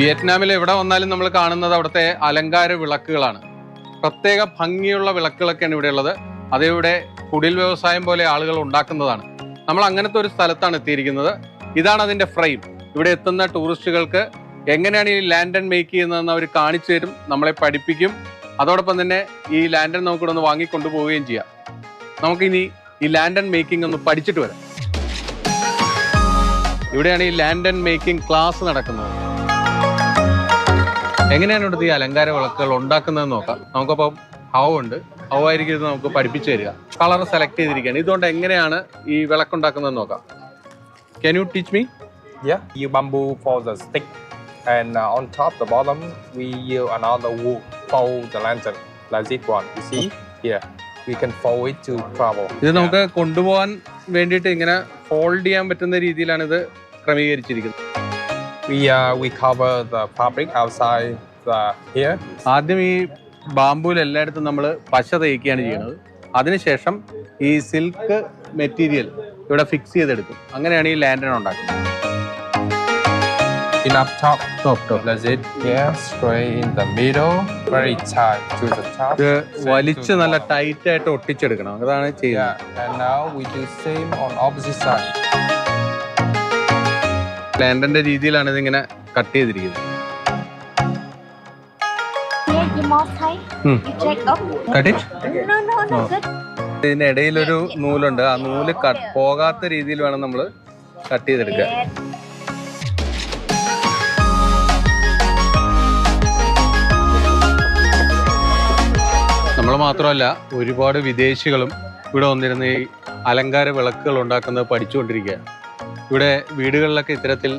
വിയറ്റ്നാമിൽ എവിടെ വന്നാലും നമ്മൾ കാണുന്നത് അവിടുത്തെ അലങ്കാര വിളക്കുകളാണ്. പ്രത്യേക ഭംഗിയുള്ള വിളക്കുകളൊക്കെയാണ് ഇവിടെ ഉള്ളത്. അതിവിടെ കുടിൽ വ്യവസായം പോലെ ആളുകൾ ഉണ്ടാക്കുന്നതാണ്. നമ്മൾ അങ്ങനത്തെ ഒരു സ്ഥലത്താണ് എത്തിയിരിക്കുന്നത്. ഇതാണ് അതിന്റെ ഫ്രെയിം. ഇവിടെ എത്തുന്ന ടൂറിസ്റ്റുകൾക്ക് എങ്ങനെയാണ് ഈ ലാൻഡൻ മേക്ക് ചെയ്യുന്നതെന്ന് അവർ കാണിച്ചു തരും നമ്മളെ പഠിപ്പിക്കും. അതോടൊപ്പം തന്നെ ഈ ലാൻഡൻ നമുക്കിവിടെ ഒന്ന് വാങ്ങിക്കൊണ്ടുപോവുകയും ചെയ്യാം. നമുക്കിനി ഈ ലാൻഡൻ മേക്കിംഗ് ഒന്ന് പഠിച്ചിട്ട് വരാം. ഇവിടെയാണ് ഈ ലാൻഡൻ മേക്കിംഗ് ക്ലാസ് നടക്കുന്നത്. എങ്ങനെയാണ് ഇവിടുത്തെ ഈ അലങ്കാര വിളക്കുകൾ ഉണ്ടാക്കുന്നതെന്ന് നോക്കാം. നമുക്കപ്പം ഹൗ ഉണ്ട്. ഹൗ ആയിരിക്കും ഇത് നമുക്ക് പഠിപ്പിച്ചു തരിക. കളർ സെലക്ട് ചെയ്തിരിക്കുകയാണ്. ഇതുകൊണ്ട് എങ്ങനെയാണ് ഈ വിളക്കുണ്ടാക്കുന്നതെന്ന് നോക്കാം. Can you teach me Yeah, you bamboo for the stick, and uh, on top, the bottom, we use another wood for the lantern, like this one. You see? Yeah, we can fold it to travel. ഇത് നമുക്ക് കൊണ്ടുപോകാൻ വേണ്ടിയിട്ട് ഇങ്ങനെ fold ചെയ്യാൻ പറ്റുന്ന രീതിയിലാണ് ഇത് ക്രമീകരിച്ചിരിക്കുന്നത്. We uh, we cover the fabric outside the here. ആദ്യം ഈ ബാമ്പൂൽ എല്ലായിടത്തും നമ്മൾ പശ തയ്ക്കുകയാണ് ചെയ്യുന്നത് അതിനുശേഷം ഈ സിൽക്ക് മെറ്റീരിയൽ ഇവിടെ ഫിക്സ് ചെയ്തെടുക്കും അങ്ങനെയാണ് ഈ ലാൻഡൻ ഉണ്ടാക്കുന്നത് In up top, top, top. that's it. Yeah, straight in the middle, very tight to the top. The വലിച്ച് നല്ല. ടൈറ്റ് ആയിട്ട് ഒട്ടിച്ചെടുക്കണം അതാണ് Yeah, and now we do same on opposite side. ലാൻഡന്റെ രീതിയിലാണ് ഇതിങ്ങനെ കട്ട് ചെയ്തിരിക്കുന്നത്. ഇതിനിടയിലൊരു. ഇതിന്റെ ഇടയിലൊരു നൂലുണ്ട്. ആ നൂൽ പോകാത്ത രീതിയിൽ വേണം നമ്മൾ കട്ട് ചെയ്തെടുക്കുക നമ്മൾ മാത്രമല്ല ഒരുപാട് വിദേശികളും ഇവിടെ വന്നിരുന്ന് ഈ അലങ്കാര വിളക്കുകൾ ഉണ്ടാക്കുന്നത് പഠിച്ചുകൊണ്ടിരിക്കുക ഇവിടെ വീടുകളിലൊക്കെ ഇത്തരത്തിൽ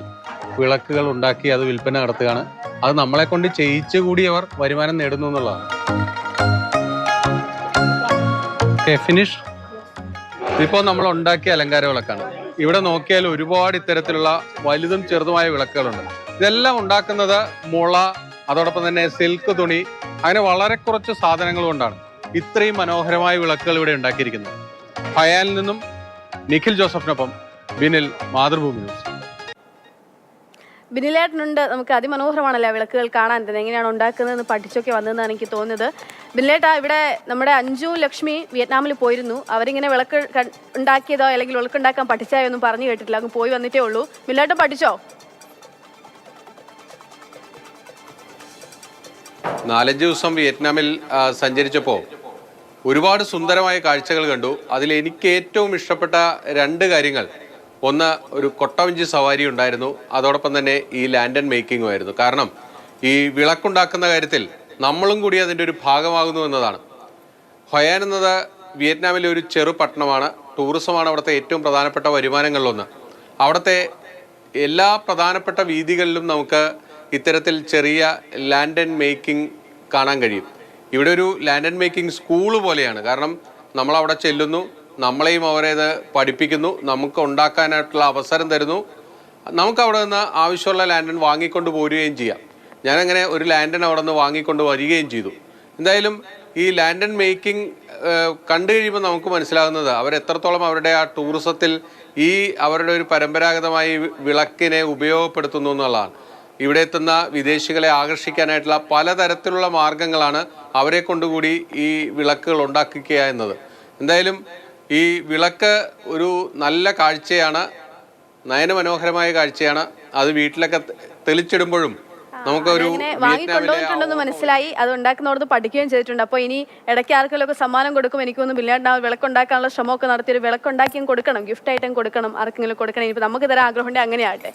വിളക്കുകൾ ഉണ്ടാക്കി അത് വിൽപ്പന നടത്തുകയാണ്. അത് നമ്മളെ കൊണ്ട് ചെയ്യിച്ചു കൂടി അവർ വരുമാനം നേടുന്നു എന്നുള്ളതാണ്. ഫിനിഷ് ഇപ്പോൾ നമ്മൾ ഉണ്ടാക്കിയ അലങ്കാര വിളക്കാണ്. ഇവിടെ നോക്കിയാൽ ഒരുപാട് ഇത്തരത്തിലുള്ള വലുതും ചെറുതുമായ വിളക്കുകളുണ്ട്. ഇതെല്ലാം ഉണ്ടാക്കുന്നത് മുള അതോടൊപ്പം തന്നെ സിൽക്ക് തുണി അങ്ങനെ വളരെ കുറച്ച് സാധനങ്ങൾ കൊണ്ടാണ് ഇത്രയും മനോഹരമായ വിളക്കുകൾ ഇവിടെ ഉണ്ടാക്കിയിരിക്കുന്നത്. ഫയാലിൽ നിന്നും നിഖിൽ ജോസഫിനൊപ്പം ബിനിൽ മാതൃഭൂമി ന്യൂസ്. ബിനിലേട്ടനുണ്ട് നമുക്ക് അതിമനോഹരമാണല്ലോ വിളക്കുകൾ കാണാൻ തന്നെ? എങ്ങനെയാണ് ഉണ്ടാക്കുന്നതെന്ന് പഠിച്ചൊക്കെ വന്നതെന്നാണ് എനിക്ക് തോന്നുന്നത്. ബിനിലേട്ട ഇവിടെ നമ്മുടെ അഞ്ജു ലക്ഷ്മി വിയറ്റ്നാമിൽ പോയിരുന്നു. അവരിങ്ങനെ വിളക്ക് ഉണ്ടാക്കിയതോ അല്ലെങ്കിൽ വിളക്കുണ്ടാക്കാൻ പഠിച്ചായോ ഒന്നും പറഞ്ഞു കേട്ടിട്ടില്ല. അങ്ങ് പോയി വന്നിട്ടേ ഉള്ളൂ. ബിനിലേട്ടൻ പഠിച്ചോ? നാലഞ്ച് ദിവസം വിയറ്റ്നാമിൽ സഞ്ചരിച്ചപ്പോൾ ഒരുപാട് സുന്ദരമായ കാഴ്ചകൾ കണ്ടു. അതിൽ എനിക്ക് ഏറ്റവും ഇഷ്ടപ്പെട്ട രണ്ട് കാര്യങ്ങൾ. ഒന്ന് ഒരു കൊട്ടവഞ്ചി സവാരി ഉണ്ടായിരുന്നു. അതോടൊപ്പം തന്നെ ഈ ലാൻഡൻ മേക്കിംഗും ആയിരുന്നു. കാരണം ഈ വിളക്കുണ്ടാക്കുന്ന കാര്യത്തിൽ നമ്മളും കൂടി അതിന്റെ ഒരു ഭാഗമാകുന്നു എന്നതാണ്. ഹൊയാൻ എന്നത് വിയറ്റ്നാമിലെ ഒരു ചെറു പട്ടണമാണ്. ടൂറിസമാണ് അവിടുത്തെ ഏറ്റവും പ്രധാനപ്പെട്ട വരുമാനങ്ങളിലൊന്ന്. അവിടുത്തെ എല്ലാ പ്രധാനപ്പെട്ട വീതികളിലും നമുക്ക് ഇത്തരത്തിൽ ചെറിയ ലാൻഡ് ആൻഡ് മേക്കിംഗ് കാണാൻ കഴിയും. ഇവിടെ ഒരു ലാൻഡ് ആൻഡ് മേക്കിംഗ് സ്കൂൾ പോലെയാണ്. കാരണം നമ്മൾ അവിടെ ചെല്ലുന്നു നമ്മളെയും അവരേത് പഠിപ്പിക്കുന്നു. നമുക്ക് ഉണ്ടാക്കാനായിട്ടുള്ള അവസരം തരുന്നു. നമുക്ക് അവിടെ നിന്ന് ആവശ്യമുള്ള ലാൻഡൻ വാങ്ങിക്കൊണ്ട് പോരുകയും ചെയ്യാം. ഞാനങ്ങനെ ഒരു ലാൻഡൻ അവിടെ നിന്ന് വാങ്ങിക്കൊണ്ട് വരികയും ചെയ്തു. എന്തായാലും ഈ ലാൻഡൻ മേക്കിംഗ് കണ്ടു കഴിയുമ്പോൾ നമുക്ക് മനസ്സിലാകുന്നത് അവർ എത്രത്തോളം അവരുടെ ആ ടൂറിസത്തിൽ ഈ അവരുടെ ഒരു പരമ്പരാഗതമായി വിളക്കിനെ ഉപയോഗപ്പെടുത്തുന്നു എന്നുള്ളതാണ്. ഇവിടെ എത്തുന്ന വിദേശികളെ ആകർഷിക്കാനായിട്ടുള്ള പലതരത്തിലുള്ള മാർഗങ്ങളാണ് അവരെ കൊണ്ടുകൂടി ഈ വിളക്കുകൾ ഉണ്ടാക്കുക എന്നത്. എന്തായാലും ഈ വിളക്ക് ഒരു നല്ല കാഴ്ചയാണ് നയനമനോഹരമായ കാഴ്ചയാണ്. അത് വീട്ടിലൊക്കെ തെളിച്ചിടുമ്പോഴും നമുക്കൊരു വാങ്ങിക്കൊണ്ടുവന്നിട്ടുണ്ടെന്ന് മനസ്സിലായി. അത് ഉണ്ടാക്കുന്നവർക്ക് പഠിക്കുകയും ചെയ്തിട്ടുണ്ട്. അപ്പോൾ ഇനി ഇടയ്ക്ക് ആർക്കെങ്കിലും സമ്മാനം കൊടുക്കും എനിക്കൊന്നും ഇല്ലാണ്ട് വിളക്കുണ്ടാക്കാനുള്ള ശ്രമമൊക്കെ നടത്തി ഒരു വിളക്കുണ്ടാക്കിയും കൊടുക്കണം ഗിഫ്റ്റ് ആയിട്ടും കൊടുക്കണം ആർക്കെങ്കിലും കൊടുക്കണം. ഇനിയിപ്പോൾ നമുക്ക് തരാൻ ആഗ്രഹമുണ്ടെങ്കിൽ അങ്ങനെ ആട്ടെ